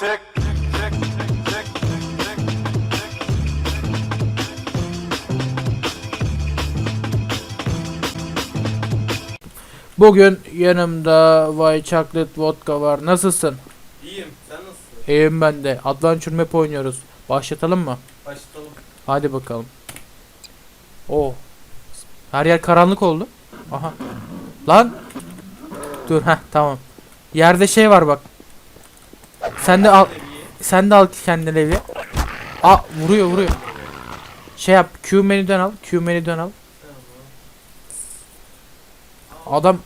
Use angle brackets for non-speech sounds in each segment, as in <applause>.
check. Bugün yanımda White Chocolate Vodka var. Nasılsın? İyiyim. Sen nasılsın? İyiyim ben de. Adventure Map oynuyoruz. Başlatalım mı? Başlayalım. Hadi bakalım. Oo. Her yer karanlık oldu. Aha. Lan. Dur ha tamam. Yerde şey var bak. Sen de al. Sen de al kendine evi. Aa vuruyor vuruyor. Şey yap. Q menüden al. Q menüden al. Adam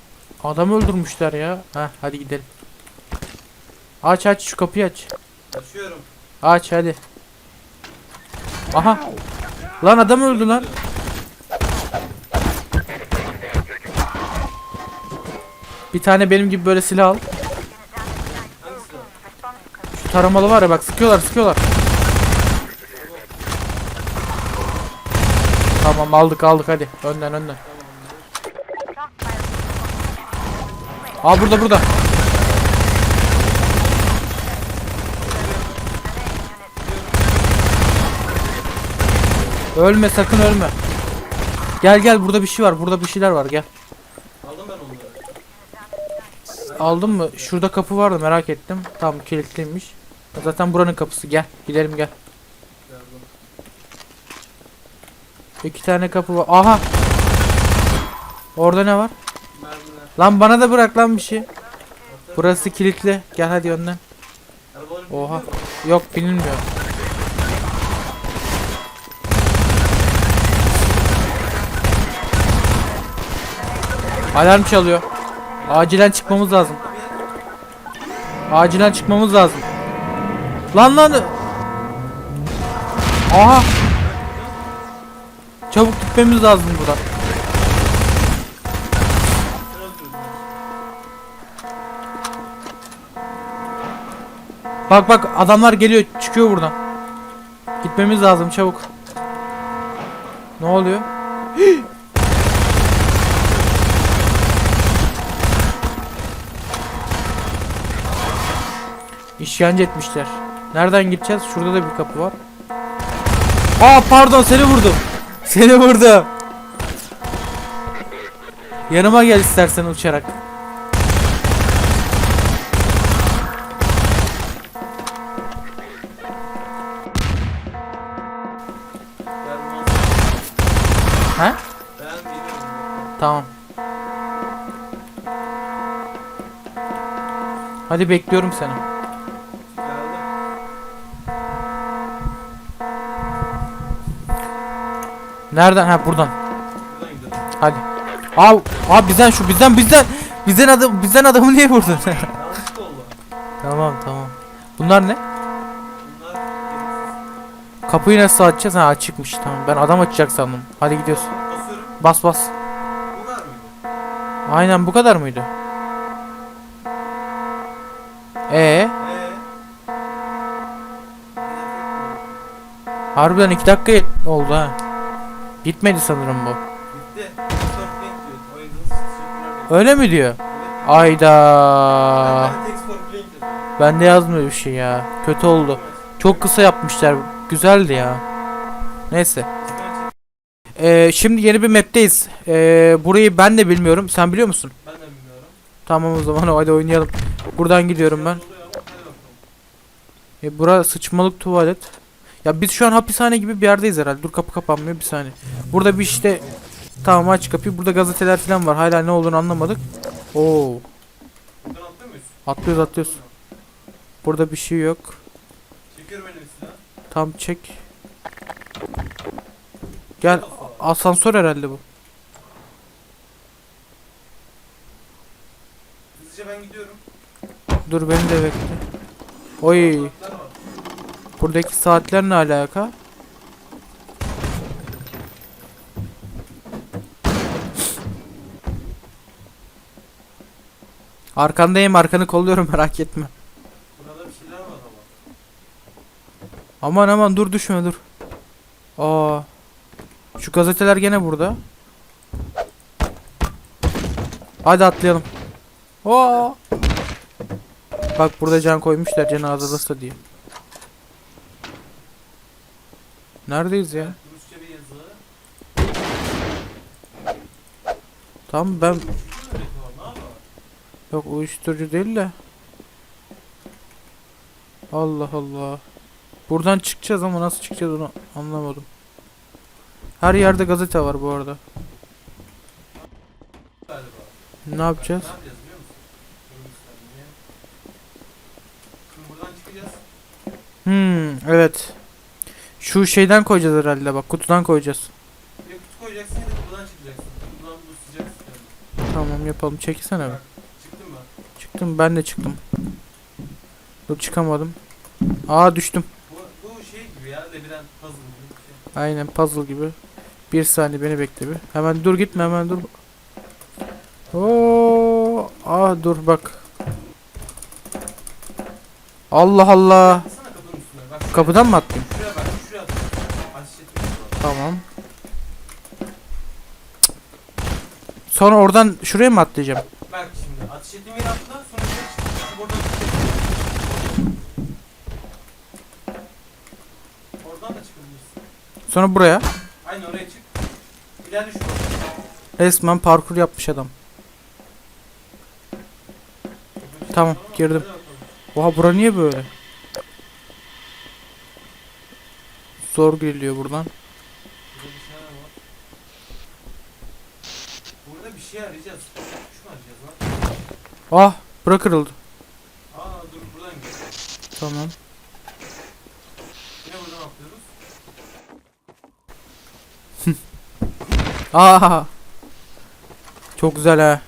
adam öldürmüşler ya. Ha hadi gidelim. Aç aç şu kapıyı aç. Açıyorum. Aç hadi. Aha. Lan adam öldü lan. Bir tane benim gibi böyle silah al. Taramalı var ya bak sıkıyorlar sıkıyorlar. Tamam aldık aldık hadi. Önden önden. Aa burada burada. Ölme sakın ölme. Gel gel burada bir şey var. Burada bir şeyler var gel. Aldım ben onları. Aldın mı? Şurada kapı vardı merak ettim. Tamam kilitliymiş. Zaten buranın kapısı gel. Gidelim gel. İki tane kapı var. Aha. Orada ne var? Mermiler. Lan bana da bırak lan bir şey. Burası kilitli. Gel hadi önden. Oha. Yok bilinmiyor. Alarm çalıyor. Acilen çıkmamız lazım. Acilen çıkmamız lazım. Lan lan. Aha. Çabuk gitmemiz lazım buradan. Bak bak adamlar geliyor çıkıyor buradan. Gitmemiz lazım çabuk. Ne oluyor? <gasps> İşkence etmişler. Nereden gideceğiz? Şurada da bir kapı var. Aa pardon seni vurdum. <laughs> Seni vurdum. Yanıma gel istersen uçarak. Biliyorum. Tamam. Hadi bekliyorum seni. Nereden? Ha buradan. Hadi. Abi, abi bizden şu bizden bizden bizden adam bizden adamı niye vurdun? <laughs> Tamam tamam. Bunlar ne? Kapıyı nasıl açacağız? Ha açıkmış tamam. Ben adam açacak sandım. Hadi gidiyoruz. Bas bas. Aynen bu kadar mıydı? Ee, Eee? harbiden iki dakika oldu ha. Gitmedi sanırım bu. Öyle mi diyor? Ayda. Ben de yazmıyor bir şey ya. Kötü oldu. Çok kısa yapmışlar. Güzeldi ya. Neyse. Ee, şimdi yeni bir map'teyiz. Ee, burayı ben de bilmiyorum. Sen biliyor musun? Ben de bilmiyorum. Tamam o zaman hadi oynayalım. Buradan gidiyorum ben. E, bura sıçmalık tuvalet. Ya biz şu an hapishane gibi bir yerdeyiz herhalde. Dur kapı kapanmıyor bir saniye. Burada bir işte Tamam aç kapıyı. Burada gazeteler falan var. Hala ne olduğunu anlamadık. Oo. Atlıyoruz atlıyoruz. Burada bir şey yok. Tam çek. Gel asansör herhalde bu. Hızlıca ben gidiyorum. Dur beni de bekle. Oy. Buradaki saatler ne alaka? Arkandayım arkanı kolluyorum merak etme. Burada bir şeyler var ama. Aman aman dur düşme dur. Aa. Şu gazeteler gene burada. Hadi atlayalım. Oo. Bak burada can koymuşlar cenazesi diye. Neredeyiz ya? Tamam ben yok uyuşturucu değil de. Allah Allah. Buradan çıkacağız ama nasıl çıkacağız onu anlamadım. Her yerde gazete var bu arada. Ne yapacağız? Hmm evet. Şu şeyden koyacağız herhalde bak kutudan koyacağız. Bir kutu koyacaksın ya da buradan çıkacaksın. Buradan bulacaksın. Yani. Tamam yapalım çekilsene be. Çıktın mı? Çıktım ben de çıktım. Dur çıkamadım. Aa düştüm. Bu, bu şey gibi ya. Labirent puzzle gibi şey. Aynen puzzle gibi. Bir saniye beni bekle bir. Hemen dur gitme hemen dur. Oo, aa dur bak. Allah Allah. Bak. Kapıdan mı attın? Şuraya bak. Şuraya at. Ateş etmiş var. Tamam. Sonra oradan şuraya mı atlayacağım? Bak şimdi. Ateş ettiğin yere atla. Sonra şuraya çık. Çık Oradan da çıkabilirsin. Sonra buraya. Aynı oraya çık. İlerle şu. Resmen parkur yapmış adam. Tamam, girdim. Oha bura niye böyle? Zor geliyor buradan. Burada bir şeyler var. Burada bir şey arayacağız. Şu mu arayacağız lan? Ah bura kırıldı. Aa dur buradan gidiyor. Tamam. Yine buradan atlıyoruz. <laughs> Aa. Çok güzel ha.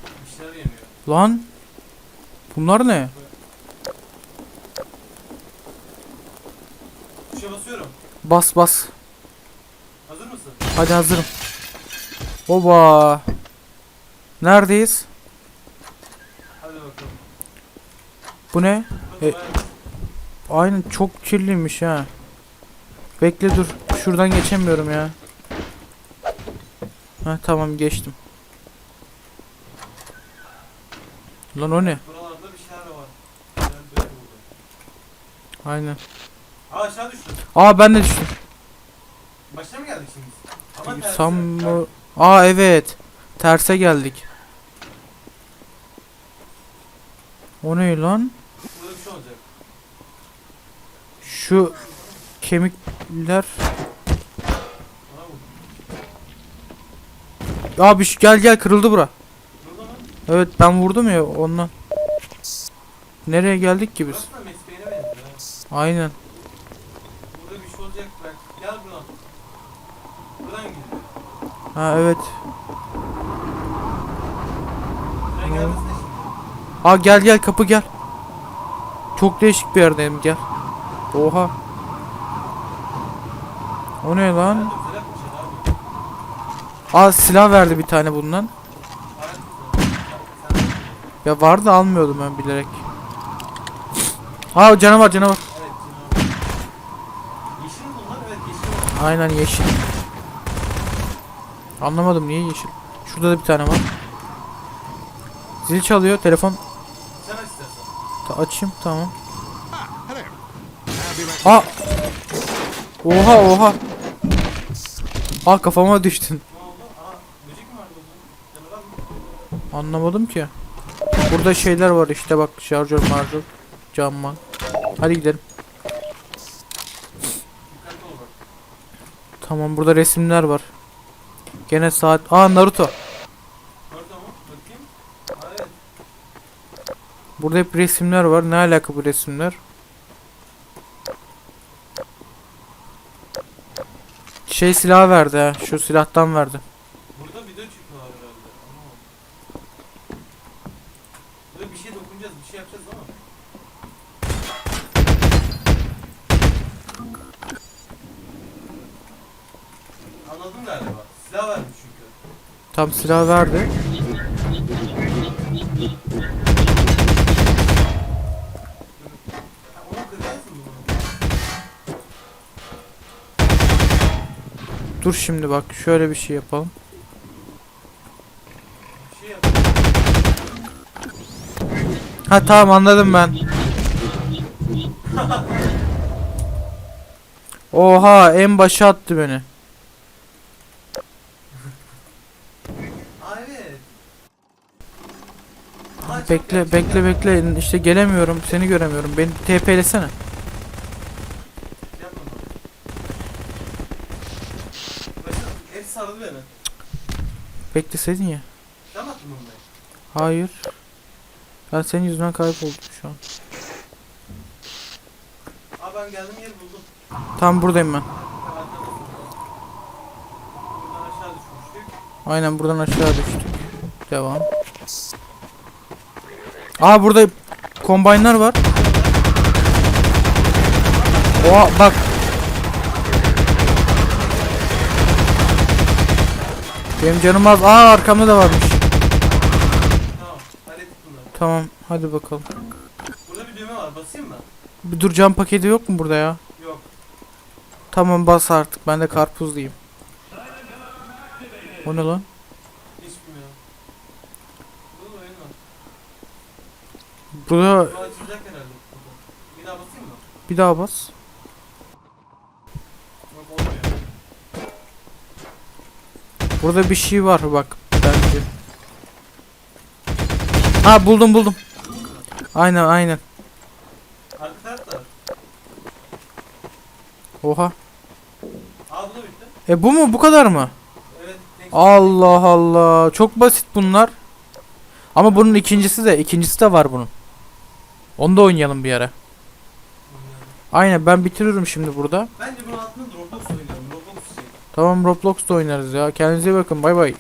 Lan. Bunlar ne? Tuşa basıyorum. Bas bas. Hazır mısın? Hadi hazırım. Oba. Neredeyiz? Hadi bakalım. Bu ne? E- Aynen çok kirliymiş ha. Bekle dur. Şuradan geçemiyorum ya. Ha tamam geçtim. Lan o ne? Buralarda bir şeyler var. Ben böyle buldum. Aynen. Aa aşağı düştüm. Aa ben de düştüm. Başta mı geldik şimdi? Ama tersi. Sam Aa evet. Terse geldik. O ne lan? Olacak. Şu kemikler. Abi şu gel gel kırıldı bura. Evet ben vurdum ya ondan. Nereye geldik ki biz? Ha. Aynen. Burada bir şey olacak bak. Gel buradan. Buradan gidiyor. Ha evet. Aa gel gel kapı gel. Çok değişik bir yerdeyim gel. Oha. O ne lan? Aa silah verdi bir tane bundan. Ya vardı almıyordum ben bilerek. Aa canavar canavar. Aynen yeşil. Anlamadım niye yeşil. Şurada da bir tane var. Zil çalıyor telefon. Ta- açayım tamam. Aa. Oha oha. Aa kafama düştün. Anlamadım ki. Burada şeyler var işte bak şarjör marjör camman. Hadi gidelim. Tamam burada resimler var. Gene saat. Aa Naruto. Orada mı? Bakayım. Aa evet. Burada hep resimler var. Ne alaka bu resimler? Şey silah verdi ha. Şu silahtan verdi. Burada video çekiyorlar herhalde. Anlamadım. Burada bir şey dokunacağız, bir şey yapacağız ama. Anladım galiba. Silah vermiş çünkü. Tam silah verdi. Ha, onu kıracaksın bunu. Dur şimdi bak şöyle bir şey yapalım. Ha tamam anladım ben. Oha en başa attı beni. Bekle bekle bekle işte gelemiyorum seni göremiyorum beni TP'lesene. Yapma lan. Başım hep sardı beni. Bekleseydin ya. Sen attın? Hayır. Ben senin yüzünden kayboldum şu an. Aa ben geldim yeri buldum. Tam buradayım ben. Arkadasın. Buradan aşağı düşmüştük. Aynen buradan aşağı düştük. Devam. Aa burada kombaynlar var. Oha bak. Benim canım az. Aa arkamda da varmış. Tamam. Hallettik bunları. Tamam hadi bakalım. Burada bir düğme var. Basayım mı? Bir dur cam paketi yok mu burada ya? Yok. Tamam bas artık. Ben de karpuzluyum. O ne lan? Hiç bilmiyorum. Burada da oyun var. Burada Bu açılacak herhalde. Bir daha basayım mı? bir daha bas. Yok olmuyor. Burada bir şey var bak bence. Ha buldum buldum. Aynen aynen. Oha. E bu mu? Bu kadar mı? Allah Allah. Çok basit bunlar. Ama bunun ikincisi de ikincisi de var bunun. Onu da oynayalım bir ara. Aynen ben bitiririm şimdi burada. Bence oynayalım. Roblox şey. Tamam Roblox'ta oynarız ya. Kendinize bakın. Bay bay.